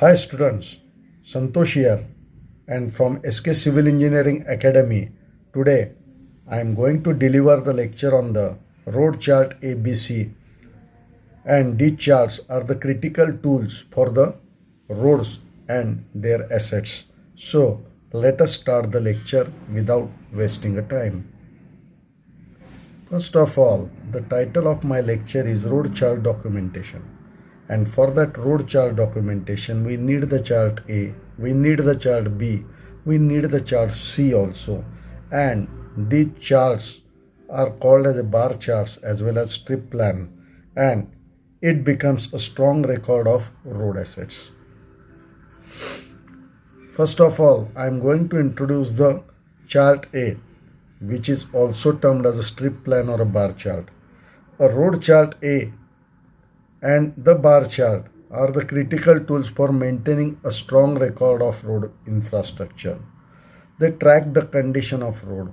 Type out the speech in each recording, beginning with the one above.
Hi students, Santosh here and from SK Civil Engineering Academy. Today I am going to deliver the lecture on the road chart ABC and these charts are the critical tools for the roads and their assets. So let us start the lecture without wasting a time. First of all, the title of my lecture is Road Chart Documentation. And for that road chart documentation, we need the chart A, we need the chart B, we need the chart C also. And these charts are called as a bar charts as well as strip plan. And it becomes a strong record of road assets. First of all, I am going to introduce the chart A, which is also termed as a strip plan or a bar chart. A road chart A and the bar chart are the critical tools for maintaining a strong record of road infrastructure. They track the condition of road,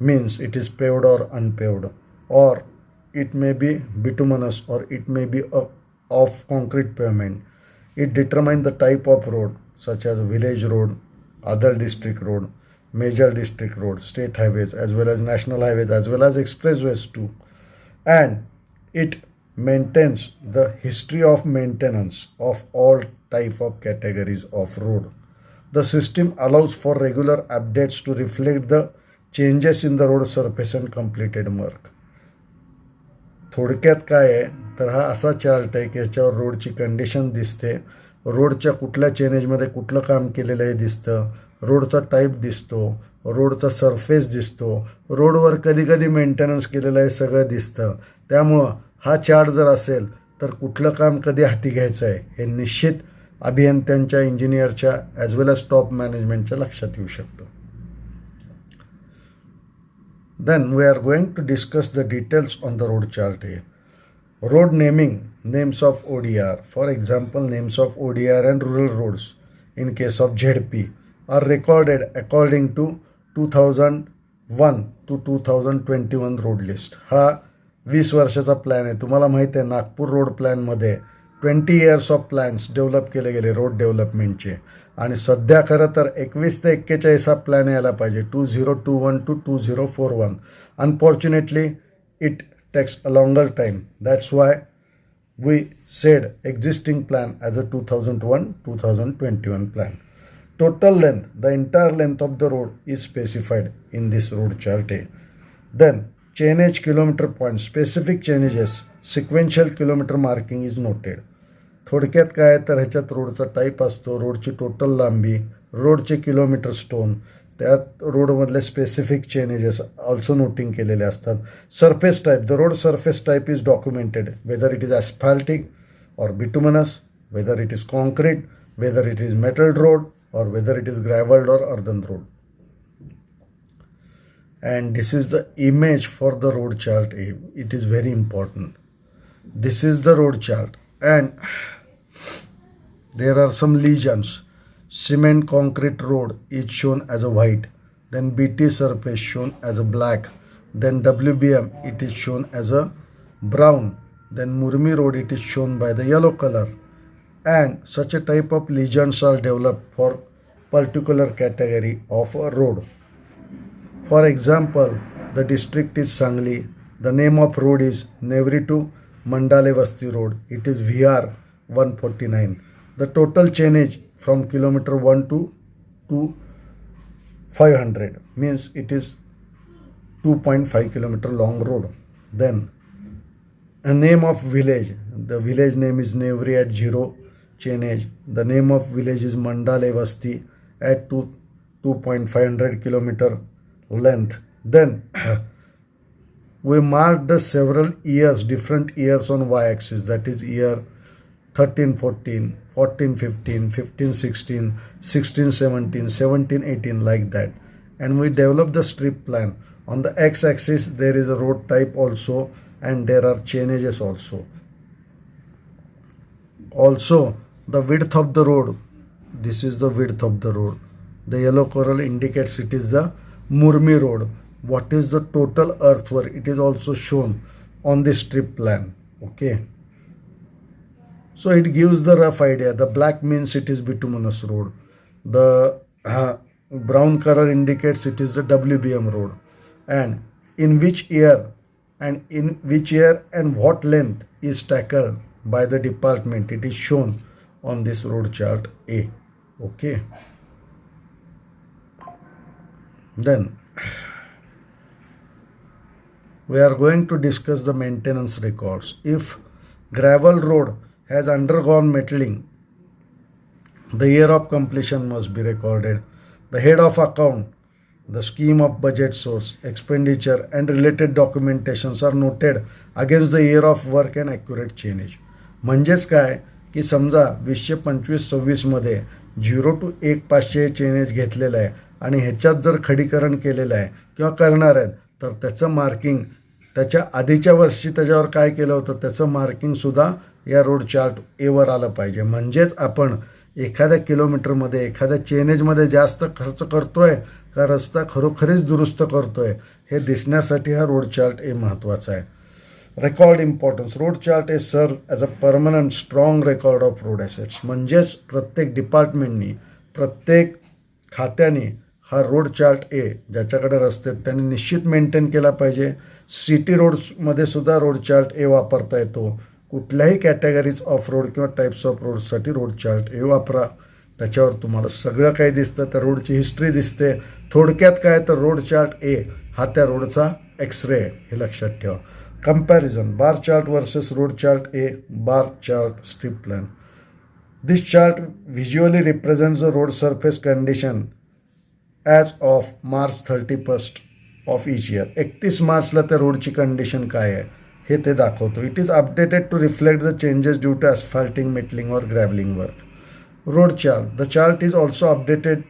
means it is paved or unpaved, or it may be bituminous or it may be a, of concrete pavement. It determines the type of road, such as village road, other district road, major district road, state highways, as well as national highways, as well as expressways too. And it maintains the history of maintenance of all type of categories of road. The system allows for regular updates to reflect the changes in the road surface and completed work थोडक्यात काय आहे तर हा असा chart आहे की याच्यावर रोडची कंडिशन दिसते रोडच्या कुठल्या चेंजेसमध्ये कुठलं काम केलेलं हे दिसतं रोडचा टाईप दिसतो रोडचा सरफेस दिसतो रोडवर कधी कधी मेंटेनन्स केलेलं आहे सगळं दिसतं त्यामुळं हा चार्ट जर असेल तर कुठलं काम कधी हाती घ्यायचं आहे हे निश्चित अभियंत्यांच्या इंजिनियरच्या ॲज वेल एज टॉप मॅनेजमेंटच्या लक्षात येऊ शकतं. Then we are going to discuss the details on the road chart हे road naming names of O D R for example names of O D R and rural roads in case of Z P R recorded according to two thousand one two two thousand twenty one road list हा वीस वर्षाचा plan आहे. तुम्हाला माहिती आहे Nagpur road प्लॅनमध्ये twenty years of plans develop केले गेले रोड डेव्हलपमेंटचे आणि सध्या खरं तर एकवीस ते एक्केचाळीस हा प्लॅन यायला पाहिजे. Two zero two one two two zero four one unfortunately it takes a longer time that's why we said existing plan as a two thousand one two thousand twenty one plan total length the entire length of the road is specified in this road chart. Then then chainage kilometer point specific changes sequential kilometer marking is noted. थोडक्यात काय तर ह्याच्यात रोडचा type असतो रोडची total लांबी रोडचे kilometre stone त्यात रोडमधले स्पेसिफिक चेंजेस ऑल्सो नोटिंग केलेले असतात. Surface type the road surface type is documented whether it is asphaltic or bituminous whether it is concrete whether it is metal road or whether it is gravelled or earthen road And this is the image for the road chart. It is very important. This is the road chart, and there are some lesions. Cement concrete road is shown as a white, then BT surface shown as a black, then WBM it is shown as a brown, then Murmi road it is shown by the yellow color, and such a type of lesions are developed for particular category of a road. For example, the district is Sangli. The name of road is Nevri to Mandale Vasti Road. It is VR 149. The total chainage from kilometer 1 to to 500 means it is 2.5 kilometer long road. Then a name of village. The village name is Nevri at zero chainage. The name of village is Mandale Vasti at 2 2.500 kilometer length. Then we mark the several years, different years on y-axis. That is year 13, 14, 14, 15, 15, 16, 16, 17, 17, 18, like that. And we develop the strip plan. On the x-axis, there is a road type also, and there are changes also. Also, the width of the road this is the width of the road the yellow coral indicates it is the murmi road what is the total earthwork it is also shown on the strip plan okay So it gives the rough idea. The black means it is bituminous road. The uh, brown color indicates it is the WBM road. And in which year and in which year and what length is tackled by the department, it is shown on this road chart A. Okay. Then we are going to discuss the maintenance records. If gravel road has undergone metaling, the year of completion must be recorded. The head of account, the scheme of budget source, expenditure, and related documentations are noted against the year of work and accurate change. म्हणजेच काय की समजा वीसशे पंचवीस सव्वीसमध्ये zero to एक पाचशे chainage घेतलेलं आहे आणि ह्याच्यात जर खडीकरण केलेलं आहे किंवा करणार आहेत तर त्याचं मार्किंग त्याच्या आधीच्या वर्षी त्याच्यावर काय केलं होतं त्याचं मार्किंगसुद्धा या रोड चार्ट एवर आलं पाहिजे. म्हणजेच आपण एखाद्या किलोमीटरमध्ये एखाद्या चेनेजमध्ये जास्त खर्च करतो आहे का रस्ता खरोखरीच दुरुस्त करतो आहे हे दिसण्यासाठी हा रोड चार्ट ए महत्त्वाचा आहे. Record importance road chart A serves as a permanent strong record of road assets म्हणजेच प्रत्येक डिपार्टमेंटनी प्रत्येक खात्याने हा रोड चार्ट ए ज्याच्याकडे रस्ते आहेत त्यांनी निश्चित मेंटेन केला पाहिजे. सिटी रोड्समध्ये सुद्धा रोड चार्ट ए वापरता येतो. कुठल्याही कॅटेगरीज ऑफ रोड किंवा टाईप्स ऑफ रोडसाठी रोड चार्ट ए वापरा. त्याच्यावर तुम्हाला सगळं काही दिसतं. त्या रोडची हिस्ट्री दिसते. थोडक्यात काय तर रोड चार्ट ए हा त्या रोडचा एक्सरे हे लक्षात ठेवा. Comparison bar chart versus road chart A bar chart strip plan this chart visually represents the road surface condition as of March thirty first of each year एकतीस मार्चला त्या रोडची condition काय आहे हे ते दाखवतो. It is updated to reflect the changes due to asphalting metalling और gravelling work road chart the chart is also updated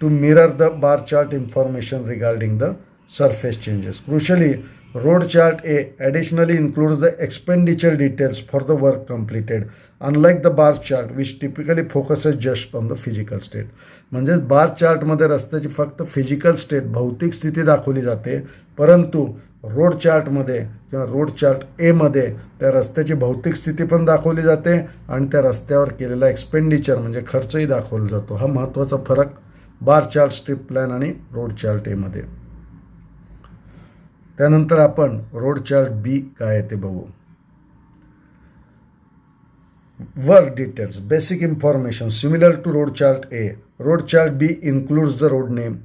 to mirror the bar chart information regarding the surface changes crucially road chart A additionally includes the expenditure details for the work completed, unlike the bar chart, which typically focuses just on the physical state. म्हणजेच bar चार्टमध्ये रस्त्याची फक्त physical state भौतिक स्थिती दाखवली जाते परंतु road चार्टमध्ये किंवा रोड चार्ट एमध्ये त्या रस्त्याची भौतिक स्थिती पण दाखवली जाते आणि त्या रस्त्यावर केलेला एक्सपेंडिचर म्हणजे खर्चही दाखवला जातो हा महत्त्वाचा फरक बार चार्ट स्ट्रीप प्लॅन आणि रोड चार्ट एमध्ये त्यानंतर आपण रोड चार्ट बी काय आहे ते बघू. Work details basic information similar to road chart A road chart B includes the road name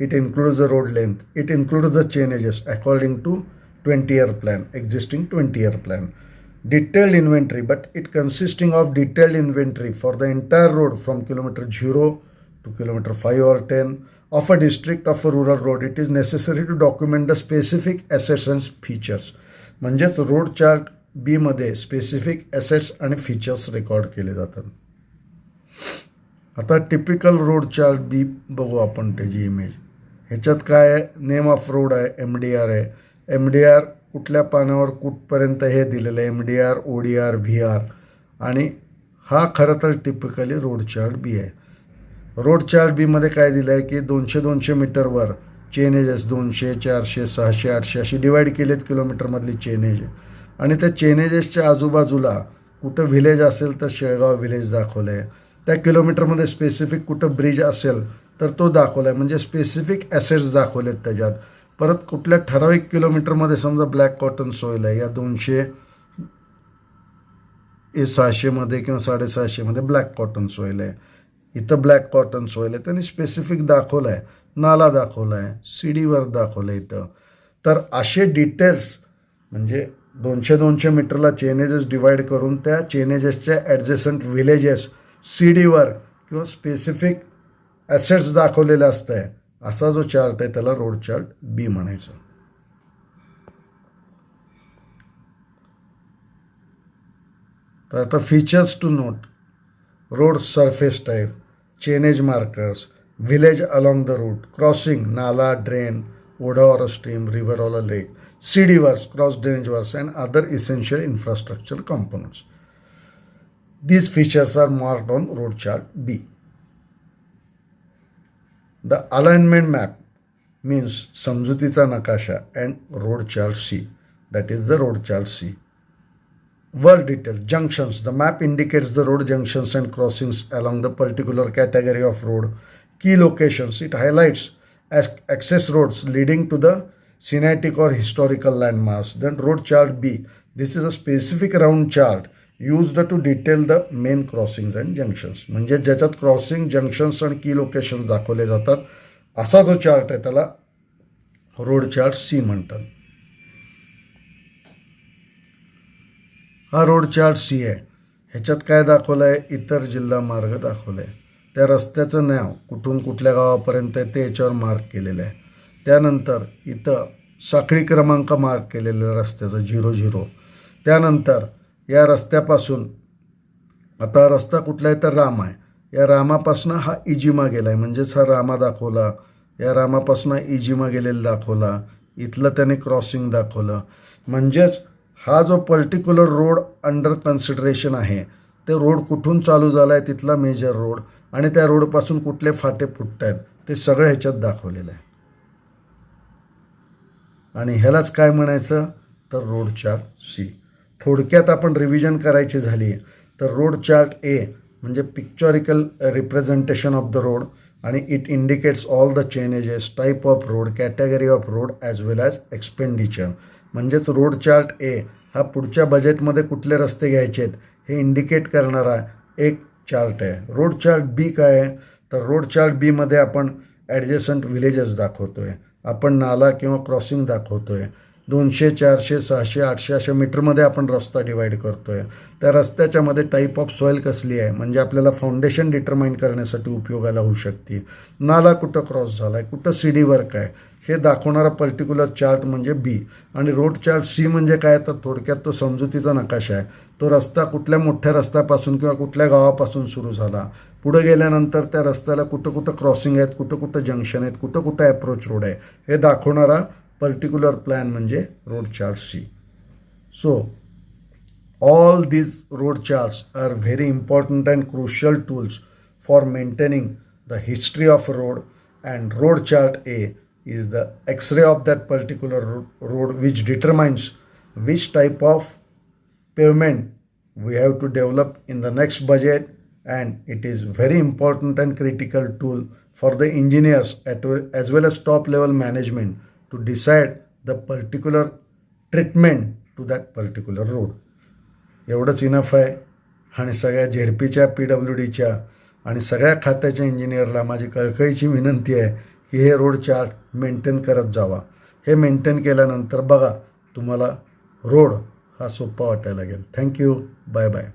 it includes the road length it includes the changes according to twenty year plan existing twenty year plan detailed inventory but it consisting of detailed inventory for the entire road from kilometre zero to kilometre five or ten of a district of a rural road. It is necessary to document the specific assets and features. म्हणजेच road chart बीमध्ये specific assets आणि features record केले जातात. आता typical road chart बी बघू आपण त्याची image ह्याच्यात काय आहे? नेम ऑफ रोड आहे एम डी आर आहे. एम डी आर कुठल्या पानावर कुठपर्यंत हे दिलेलं आहे? M D R O D R V R आणि हा खरं तर टिपिकली रोड चार्ट बी आहे. रोड चार्ट बीमध्ये काय दिलं आहे की दोनशे दोनशे मीटरवर चेनेजेस दोनशे चारशे सहाशे आठशे अशी डिवाईड केलेत किलोमीटरमधली चेनेज आणि त्या चेनेजेसच्या आजूबाजूला कुठं व्हिलेज असेल तर शेळगाव व्हिलेज दाखवलं आहे त्या किलोमीटरमध्ये स्पेसिफिक कुठं ब्रिज असेल तर तो दाखवला आहे म्हणजे स्पेसिफिक ॲसेट्स दाखवलेत त्याच्यात. परत कुठल्या ठराविक किलोमीटरमध्ये समजा ब्लॅक कॉटन सोयल आहे या दोनशे सहाशेमध्ये किंवा साडेसहाशेमध्ये ब्लॅक कॉटन सोयल आहे. इथं ब्लॅक कॉटन सोयल आहे. त्यांनी स्पेसिफिक दाखवलं आहे नाला दाखवला आहे सीडीवर दाखवलं आहे इथं. तर असे डिटेल्स म्हणजे दोनशे दोनशे मीटरला चेनेजेस डिवाईड करून त्या चेनेजेसच्या ॲडजेसंट विलेजेस सी डीवर किंवा स्पेसिफिक ॲसेट्स दाखवलेलं असतं आहे असा जो चार्ट आहे त्याला रोड चार्ट बी म्हणायचं. तर आता features to note road surface type chainage markers, village along the route, crossing, nala, drain, oda or stream, river or a lake, CDVers, cross drainage works, and other essential infrastructure components. These features are marked on road chart B. The alignment map means samjutita Nakasha and road chart C. That is the road chart C. Word details, junctions. The map indicates the road junctions and crossings along the particular category of road. Key locations. It highlights as access roads leading to the scenic or historical landmarks. Then road chart B. This is a specific round chart used to detail the main crossings and junctions. म्हणजे ज्याच्यात crossing junctions आणि की locations दाखवले जातात असा जो chart आहे त्याला रोड चार्ट सी म्हणतात हा रोड चार्ट सी आहे. ह्याच्यात काय दाखवलं आहे इतर जिल्हा मार्ग दाखवलं आहे त्या रस्त्याचं नाव कुठून कुठल्या गावापर्यंत आहे ते याच्यावर मार्क केलेलं आहे. त्यानंतर इथं साखळी क्रमांक मार्क केलेलं आहे रस्त्याचं झिरो झिरो. त्यानंतर या रस्त्यापासून आता रस्ता कुठला आहे तर राम आहे. या रामापासनं हा इजिमा गेला आहे म्हणजेच हा रामा दाखवला. या रामापासनं इजिमा गेलेला दाखवला. इथलं त्याने क्रॉसिंग दाखवलं. म्हणजेच हा जो पर्टिक्युलर रोड अंडर कन्सिडरेशन आहे ते रोड कुठून चालू झाला आहे तिथला मेजर रोड आणि त्या रोडपासून कुठले फाटे फुटत आहेत ते सगळं ह्याच्यात दाखवलेलं आहे. आणि ह्यालाच काय म्हणायचं? तर रोड चार्ट सी थोडक्यात आपण रिव्हिजन करायची झाली तर रोड चार्ट ए म्हणजे pictorial representation of the road आणि it indicates all the changes type of road category of road as well as expenditure म्हणजेच रोड चार्ट ए हा पुढच्या बजेटमध्ये कुठले रस्ते घ्यायचे आहेत हे इंडिकेट करणारा एक चार्ट आहे. रोड चार्ट बी काय आहे? तर रोड चार्ट बीमध्ये आपण ॲडजस्टंट विलेजेस दाखवतो आहे आपण नाला किंवा क्रॉसिंग दाखवतो आहे दोनशे चारशे सहाशे आठशे अशा मीटरमध्ये आपण रस्ता डिवाईड करतो आहे त्या रस्त्याच्यामध्ये टाईप ऑफ सॉईल कसली आहे? म्हणजे आपल्याला फाउंडेशन डिटरमाईन करण्यासाठी उपयोगाला होऊ शकते. नाला कुठं क्रॉस झाला आहे कुठं सी डी वर्क आहे? हे दाखवणारा पर्टिक्युलर चार्ट म्हणजे बी आणि रोड चार्ट सी म्हणजे काय? तर थोडक्यात तो समजुतीचा नकाशा आहे. तो रस्ता कुठल्या मोठ्या रस्त्यापासून किंवा कुठल्या गावापासून सुरू झाला? पुढे गेल्यानंतर त्या रस्त्याला कुठं कुठं क्रॉसिंग आहेत कुठं कुठं जंक्शन आहेत कुठं कुठं ॲप्रोच रोड आहे? हे दाखवणारा पर्टिक्युलर प्लॅन म्हणजे road chart C so all these road charts are very important and crucial tools for maintaining the history of road road. And road chart a is the x-ray of that particular road which determines which type of pavement we have to develop in the next budget and it is very important and critical tool for the engineers at, as well as top level management to decide the particular treatment to that particular road एवढंच enough आहे आणि सगळ्या झेडपीच्या P W डीच्या आणि सगळ्या खात्याच्या इंजिनियरला माझी कळकळीची विनंती आहे की हे रोड चार्ट मेंटेन करत जावा. हे मेंटेन केल्यानंतर बघा तुम्हाला रोड हा सोपा वाटायला लागेल. Thank you bye bye